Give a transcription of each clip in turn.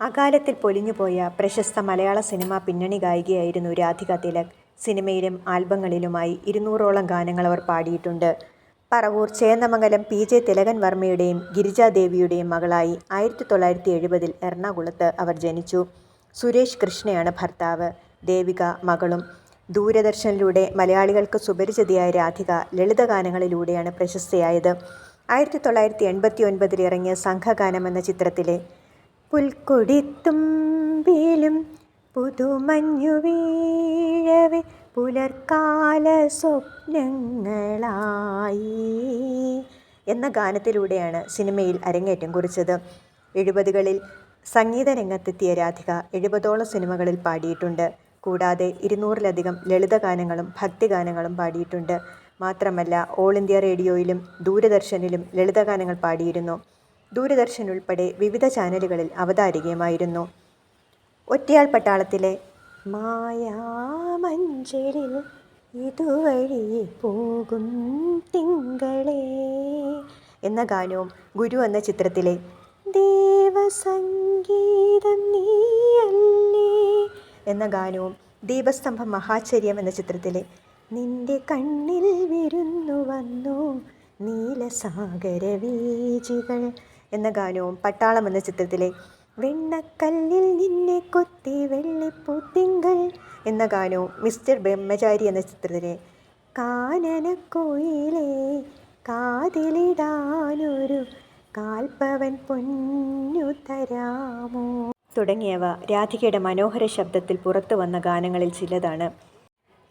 അകാലത്തിൽ പൊലിഞ്ഞുപോയ പ്രശസ്ത മലയാള സിനിമാ പിന്നണി ഗായികയായിരുന്നു രാധിക തിലക്. സിനിമയിലും ആൽബങ്ങളിലുമായി ഇരുന്നൂറോളം ഗാനങ്ങൾ അവർ പാടിയിട്ടുണ്ട്. പറവൂർ ചേന്നമംഗലം പി. ജെ. തിലകൻ വർമ്മയുടെയും ഗിരിജാദേവിയുടെയും മകളായി ആയിരത്തി തൊള്ളായിരത്തി എഴുപതിൽ എറണാകുളത്ത് അവർ ജനിച്ചു. സുരേഷ് കൃഷ്ണയാണ് ഭർത്താവ്. ദേവിക മകളും. ദൂരദർശനിലൂടെ മലയാളികൾക്ക് സുപരിചിതയായ രാധിക ലളിതഗാനങ്ങളിലൂടെയാണ് പ്രശസ്തയായത്. ആയിരത്തി തൊള്ളായിരത്തി എൺപത്തിയൊൻപതിൽ ഇറങ്ങിയ സംഘഗാനം എന്ന ചിത്രത്തിലെ പുൽക്കൊടിത്തുമ്പിലും പുതുമഞ്ഞു വീഴവെ പുലർക്കാല സ്വപ്നങ്ങളായി എന്ന ഗാനത്തിലൂടെയാണ് സിനിമയിൽ അരങ്ങേറ്റം കുറിച്ചത്. എഴുപതുകളിൽ സംഗീത രംഗത്തെത്തിയ രാധിക എഴുപതോളം സിനിമകളിൽ പാടിയിട്ടുണ്ട്. കൂടാതെ ഇരുന്നൂറിലധികം ലളിതഗാനങ്ങളും ഭക്തിഗാനങ്ങളും പാടിയിട്ടുണ്ട്. മാത്രമല്ല ഓൾ ഇന്ത്യ റേഡിയോയിലും ദൂരദർശനിലും ലളിതഗാനങ്ങൾ പാടിയിരുന്നു. ദൂരദർശൻ ഉൾപ്പെടെ വിവിധ ചാനലുകളിൽ അവതാരികയുമായിരുന്നു. ഒറ്റയാൾ പട്ടാളത്തിലെ മായാമഞ്ചലിൽ ഇതുവഴി പോകും തിങ്കളേ എന്ന ഗാനവും ഗുരു എന്ന ചിത്രത്തിലെ ദേവസംഗീതം നീയല്ലേ എന്ന ഗാനവും ദീപസ്തംഭം മഹാചര്യം എന്ന ചിത്രത്തിലെ നിന്റെ കണ്ണിൽ വിരുന്നു വന്നു നീലസാഗരവീചികൾ എന്ന ഗാനവും പട്ടാളം എന്ന ചിത്രത്തിലെ വെണ്ണക്കല്ലിൽ നിന്നെ കൊത്തി വെള്ളിപ്പൂത്തിങ്കൾ എന്ന ഗാനവും മിസ്റ്റർ ബ്രഹ്മചാരി എന്ന ചിത്രത്തിലെ കാനനക്കുയിലേ കാതിലിടാനൊരു കാൽപ്പവൻ പൊന്നു തരാമോ തുടങ്ങിയവ രാധികയുടെ മനോഹര ശബ്ദത്തിൽ പുറത്തു വന്ന ഗാനങ്ങളിൽ ചിലതാണ്.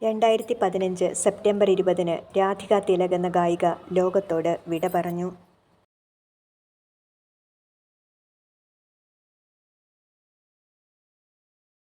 രണ്ടായിരത്തി പതിനഞ്ച് സെപ്റ്റംബർ ഇരുപതിന് രാധിക തിലക് എന്ന ഗായിക ലോകത്തോട് വിട പറഞ്ഞു.